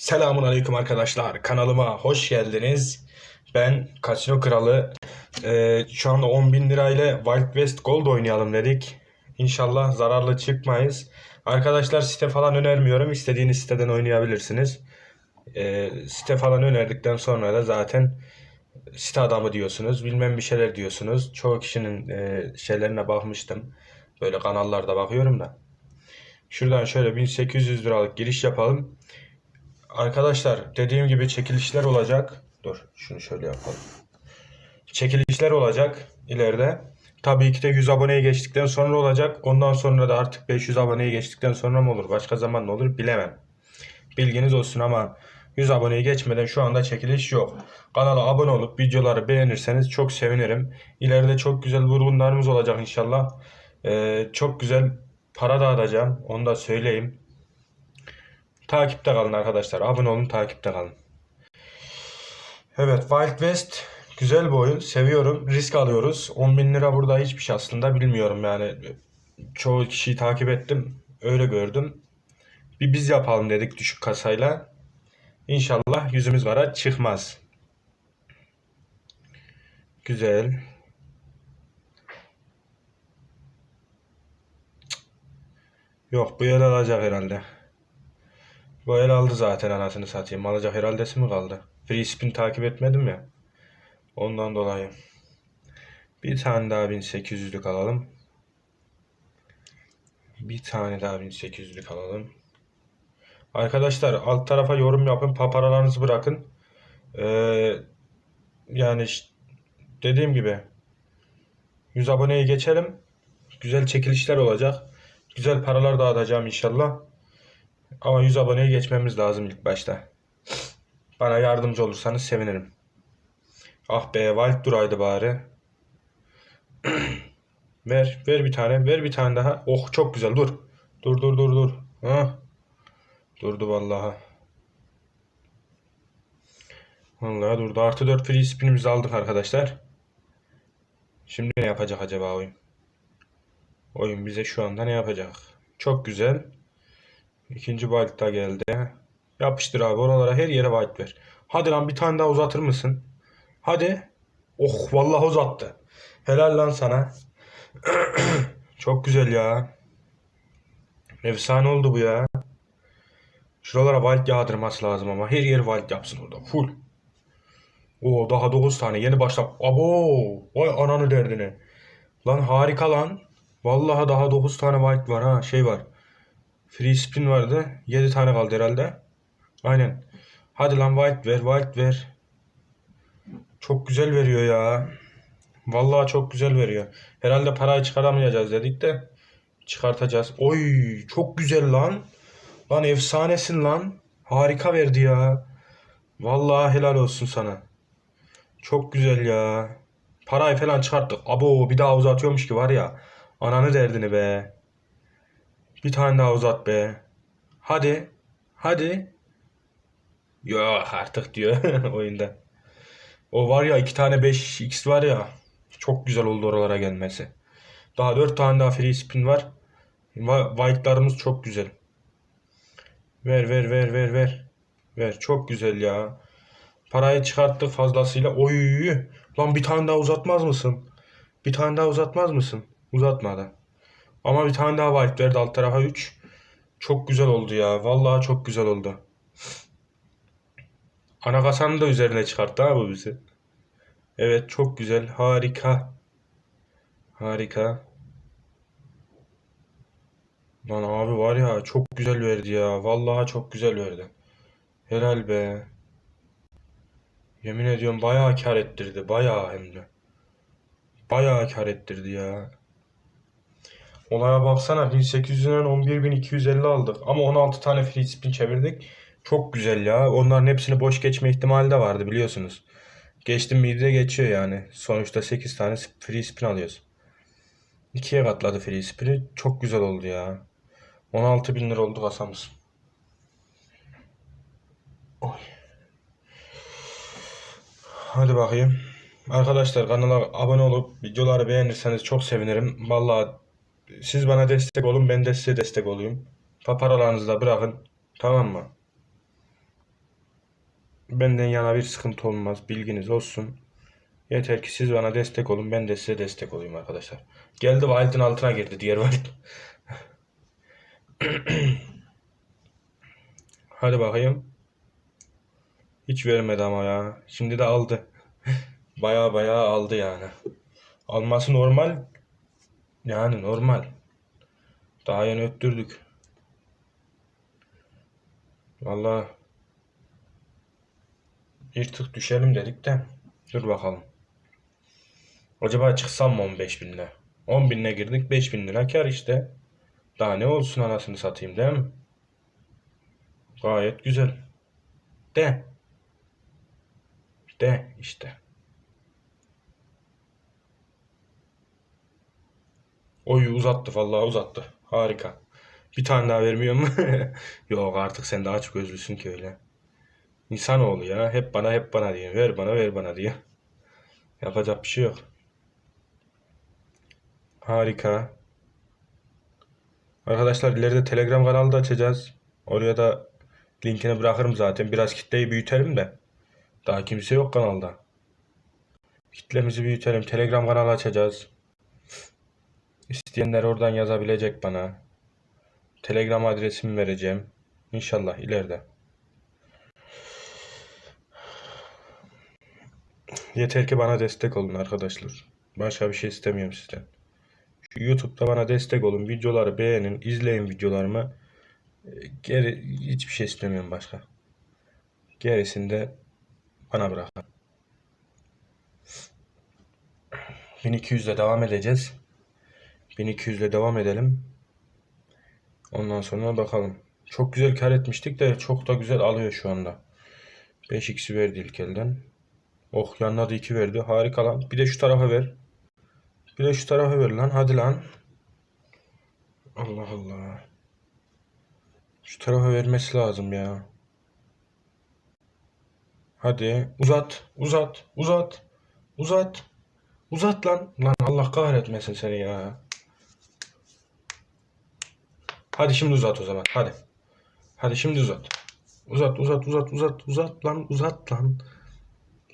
Selamun aleyküm arkadaşlar. Kanalıma hoş geldiniz. Ben Kasino Kralı. Ee, şu anda 10 bin lirayla Wild West Gold oynayalım dedik. İnşallah zararlı çıkmayız. Arkadaşlar site falan önermiyorum. İstediğiniz siteden oynayabilirsiniz. Ee, site falan önerdikten sonra da zaten site adamı diyorsunuz. Bilmem bir şeyler diyorsunuz. Çoğu kişinin e, şeylerine bakmıştım. Böyle kanallarda bakıyorum da. Şuradan şöyle 1800 liralık giriş yapalım. Arkadaşlar dediğim gibi çekilişler olacak. Dur şunu şöyle yapalım. Çekilişler olacak ileride. Tabii ki de 100 aboneye geçtikten sonra olacak. Ondan sonra da artık 500 aboneye geçtikten sonra mı olur? Başka zaman ne olur bilemem. Bilginiz olsun ama 100 aboneye geçmeden şu anda çekiliş yok. Kanala abone olup videoları beğenirseniz çok sevinirim. İleride çok güzel vurgunlarımız olacak inşallah. Ee, çok güzel para dağıtacağım. Onu da söyleyeyim. Takipte kalın arkadaşlar. Abone olun, takipte kalın. Evet, Wild West güzel bir oyun. Seviyorum. Risk alıyoruz. 10 bin lira burada hiçbir şey aslında bilmiyorum yani. Çoğu kişiyi takip ettim. Öyle gördüm. Bir biz yapalım dedik düşük kasayla. İnşallah yüzümüz vara çıkmaz. Güzel. Yok bu yer alacak herhalde. Bu el aldı zaten anasını satayım. Alacak herhaldesi mi kaldı? Free spin takip etmedim ya. Ondan dolayı. Bir tane daha 1800'lük alalım. Bir tane daha 1800'lük alalım. Arkadaşlar alt tarafa yorum yapın. Paparalarınızı bırakın. Ee, yani dediğim gibi 100 aboneyi geçelim. Güzel çekilişler olacak. Güzel paralar dağıtacağım inşallah. Ama 100 aboneye geçmemiz lazım ilk başta. Bana yardımcı olursanız sevinirim. Ah be Wild duraydı bari. ver, ver bir tane, ver bir tane daha. Oh çok güzel dur. Dur dur dur dur. Ha. Durdu vallahi. Vallahi durdu. Artı 4 free spinimizi aldık arkadaşlar. Şimdi ne yapacak acaba oyun? Oyun bize şu anda ne yapacak? Çok güzel. İkinci white da geldi. Yapıştır abi oralara her yere white ver. Hadi lan bir tane daha uzatır mısın? Hadi. Oh vallahi uzattı. Helal lan sana. Çok güzel ya. Efsane oldu bu ya. Şuralara white yağdırması lazım ama her yer white yapsın orada. Full. Oo daha 9 tane yeni başla. Abo! Vay ananı derdine. Lan harika lan. Vallahi daha 9 tane white var ha. Şey var. Free spin vardı. 7 tane kaldı herhalde. Aynen. Hadi lan white ver, white ver. Çok güzel veriyor ya. Vallahi çok güzel veriyor. Herhalde parayı çıkaramayacağız dedik de çıkartacağız. Oy, çok güzel lan. Lan efsanesin lan. Harika verdi ya. Vallahi helal olsun sana. Çok güzel ya. Parayı falan çıkarttık. Abo bir daha uzatıyormuş ki var ya. Ananı derdini be. Bir tane daha uzat be. Hadi. Hadi. Yok artık diyor oyunda. O var ya iki tane 5x var ya. Çok güzel oldu oralara gelmesi. Daha dört tane daha free spin var. Va- White'larımız çok güzel. Ver ver ver ver ver. Ver çok güzel ya. Parayı çıkarttık fazlasıyla. Oy. Lan bir tane daha uzatmaz mısın? Bir tane daha uzatmaz mısın? Uzatmadı. Ama bir tane daha white verdi alt tarafa 3. Çok güzel oldu ya. Vallahi çok güzel oldu. Ana kasanı da üzerine çıkarttı ha bu bizi. Evet çok güzel. Harika. Harika. Lan abi var ya çok güzel verdi ya. Vallahi çok güzel verdi. Helal be. Yemin ediyorum bayağı kar ettirdi. Bayağı hem de. Bayağı kar ettirdi ya. Olaya baksana 1800'den 11250 aldık ama 16 tane free spin çevirdik. Çok güzel ya. Onların hepsini boş geçme ihtimali de vardı biliyorsunuz. Geçtim miydi de geçiyor yani. Sonuçta 8 tane free spin alıyoruz. İkiye katladı free spin'i. Çok güzel oldu ya. 16 bin lira oldu kasamız. Oy. Hadi bakayım. Arkadaşlar kanala abone olup videoları beğenirseniz çok sevinirim. Vallahi siz bana destek olun ben de size destek olayım. Paparalarınızı da bırakın. Tamam mı? Benden yana bir sıkıntı olmaz. Bilginiz olsun. Yeter ki siz bana destek olun. Ben de size destek olayım arkadaşlar. Geldi Wild'in altına girdi diğer Wild. Hadi bakayım. Hiç vermedi ama ya. Şimdi de aldı. Baya baya aldı yani. Alması normal. Yani normal. Daha yeni öttürdük. Vallahi bir tık düşelim dedik de. Dur bakalım. Acaba çıksam mı 15 binle? 10 binle girdik 5 bin lira kar işte. Daha ne olsun anasını satayım değil mi? Gayet güzel. De. De işte. Oyu uzattı vallahi uzattı. Harika. Bir tane daha vermiyor mu? Yok artık sen de aç gözlüsün ki öyle. İnsanoğlu ya. Hep bana hep bana diyor. Ver bana ver bana diyor. Yapacak bir şey yok. Harika. Arkadaşlar ileride Telegram kanalı da açacağız. Oraya da linkini bırakırım zaten. Biraz kitleyi büyütelim de. Daha kimse yok kanalda. Kitlemizi büyütelim. Telegram kanalı açacağız. İsteyenler oradan yazabilecek bana. Telegram adresimi vereceğim. İnşallah ileride. Yeter ki bana destek olun arkadaşlar. Başka bir şey istemiyorum sizden. Şu YouTube'da bana destek olun. Videoları beğenin. izleyin videolarımı. Ee, Geri hiçbir şey istemiyorum başka. Gerisini de bana bırakın. 1200 ile devam edeceğiz. 1200 ile devam edelim. Ondan sonra bakalım. Çok güzel kar etmiştik de çok da güzel alıyor şu anda. 5x'i verdi ilk elden. Oh yanına da 2 verdi. Harika lan. Bir de şu tarafa ver. Bir de şu tarafa ver lan. Hadi lan. Allah Allah. Şu tarafa vermesi lazım ya. Hadi uzat, uzat, uzat, uzat. Uzat lan. Lan Allah kahretmesin seni ya. Hadi şimdi uzat o zaman. Hadi. Hadi şimdi uzat. Uzat, uzat, uzat, uzat, uzat lan, uzat lan.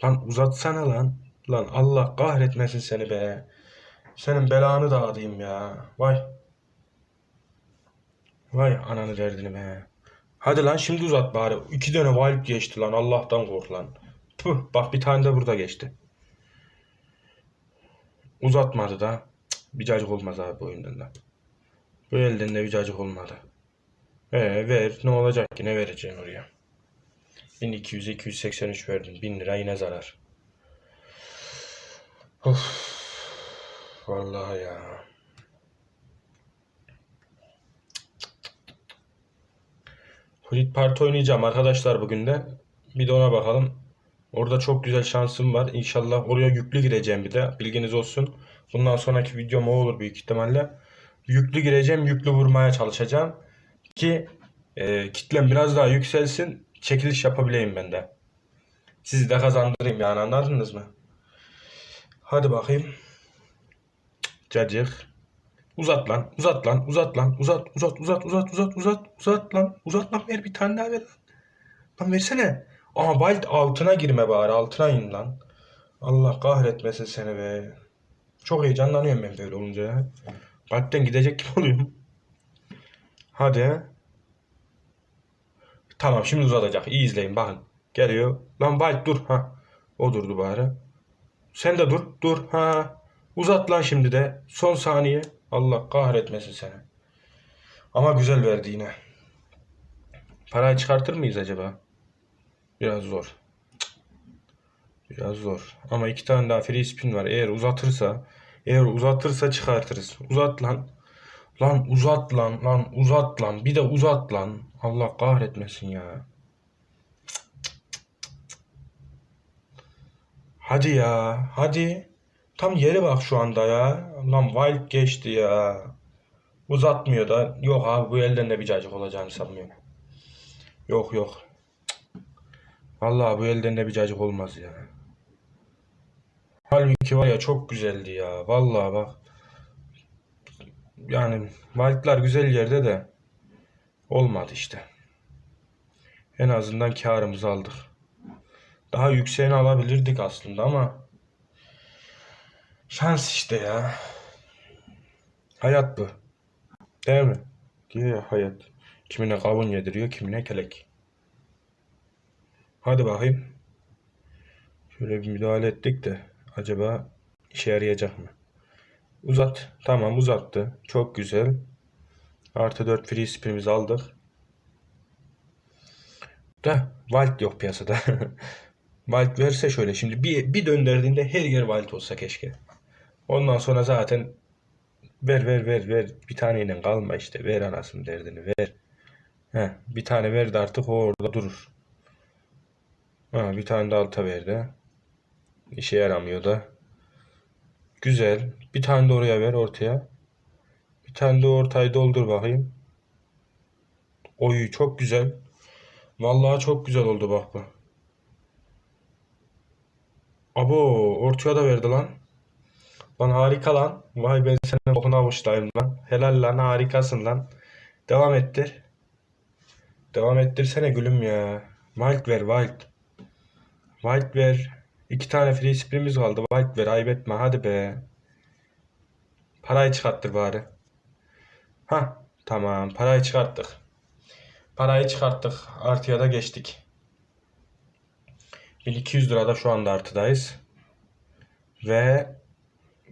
Lan uzatsana lan. Lan Allah kahretmesin seni be. Senin belanı dağıtayım ya. Vay. Vay ananı derdini be. Hadi lan şimdi uzat bari. İki tane wild geçti lan. Allah'tan kork lan. Puh, bak bir tane de burada geçti. Uzatmadı da. Cık, bir cacık olmaz abi bu oyundan da. Bu elden de bir olmadı. Ee, ver. Ne olacak ki? Ne vereceksin oraya? 1200 283 verdim. 1000 lira yine zarar. Of. Vallahi ya. Fleet Parti oynayacağım arkadaşlar bugün de. Bir de ona bakalım. Orada çok güzel şansım var. İnşallah oraya yüklü gireceğim bir de. Bilginiz olsun. Bundan sonraki videom o olur büyük ihtimalle. Yüklü gireceğim. Yüklü vurmaya çalışacağım. Ki e, kitlem biraz daha yükselsin. Çekiliş yapabileyim ben de. Sizi de kazandırayım yani anladınız mı? Hadi bakayım. Cacık. Uzat lan, uzat lan, uzat lan, uzat, uzat, uzat, uzat, uzat, uzat, uzat lan, uzat lan, ver bir tane daha ver lan. Lan versene. Ama Wild altına girme bari, altına in lan. Allah kahretmesin seni be. Çok heyecanlanıyorum ben böyle olunca ya. Kalpten gidecek gibi oluyorum. Hadi. Tamam şimdi uzatacak. İyi izleyin bakın. Geliyor. Lan Wild dur. Ha. O durdu bari. Sen de dur. Dur. Ha. Uzat lan şimdi de. Son saniye. Allah kahretmesin seni. Ama güzel verdi yine. Parayı çıkartır mıyız acaba? Biraz zor. Biraz zor. Ama iki tane daha free spin var. Eğer uzatırsa eğer uzatırsa çıkartırız. Uzat lan. Lan uzat lan. Lan uzat lan. Bir de uzat lan. Allah kahretmesin ya. Hadi ya. Hadi. Tam yere bak şu anda ya. Lan wild geçti ya. Uzatmıyor da. Yok abi bu elden de bir cacık olacağını sanmıyorum. Yok yok. Vallahi bu elden de bir cacık olmaz ya. Halbuki var ya çok güzeldi ya. Vallahi bak. Yani wildlar güzel yerde de olmadı işte. En azından karımızı aldık. Daha yükseğini alabilirdik aslında ama şans işte ya. Hayat bu. Değil mi? Diyor ya hayat. Kimine kavun yediriyor, kimine kelek. Hadi bakayım. Şöyle bir müdahale ettik de acaba işe yarayacak mı? Uzat. Tamam uzattı. Çok güzel. Artı 4 free spinimizi aldık. Da Wild yok piyasada. Wild verse şöyle şimdi bir, bir döndürdüğünde her yer Wild olsa keşke. Ondan sonra zaten ver ver ver ver bir taneyle kalma işte ver anasını derdini ver. Heh, bir tane verdi artık o orada durur. Ha, bir tane de alta verdi. İşe yaramıyor da. Güzel. Bir tane de oraya ver ortaya. Bir tane de ortayı doldur bakayım. Oy çok güzel. Vallahi çok güzel oldu bak bu. Abo ortaya da verdi lan. Lan harika lan. Vay ben senin bokuna avuçtayım lan. Helal lan harikasın lan. Devam ettir. Devam ettirsene gülüm ya. Wild ver wild. Wild ver. İki tane free spinimiz kaldı. Wild ver ayıp etme hadi be. Parayı çıkarttır bari. Ha tamam parayı çıkarttık. Parayı çıkarttık. Artıya da geçtik. 1200 lirada şu anda artıdayız. Ve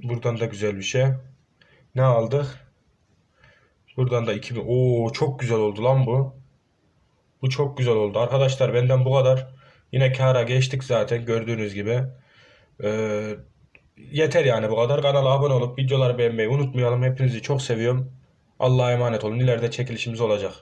buradan da güzel bir şey. Ne aldık? Buradan da 2000. Oo çok güzel oldu lan bu. Bu çok güzel oldu. Arkadaşlar benden bu kadar. Yine kâra geçtik zaten gördüğünüz gibi. Ee, yeter yani bu kadar. Kanala abone olup videoları beğenmeyi unutmayalım. Hepinizi çok seviyorum. Allah'a emanet olun. İleride çekilişimiz olacak.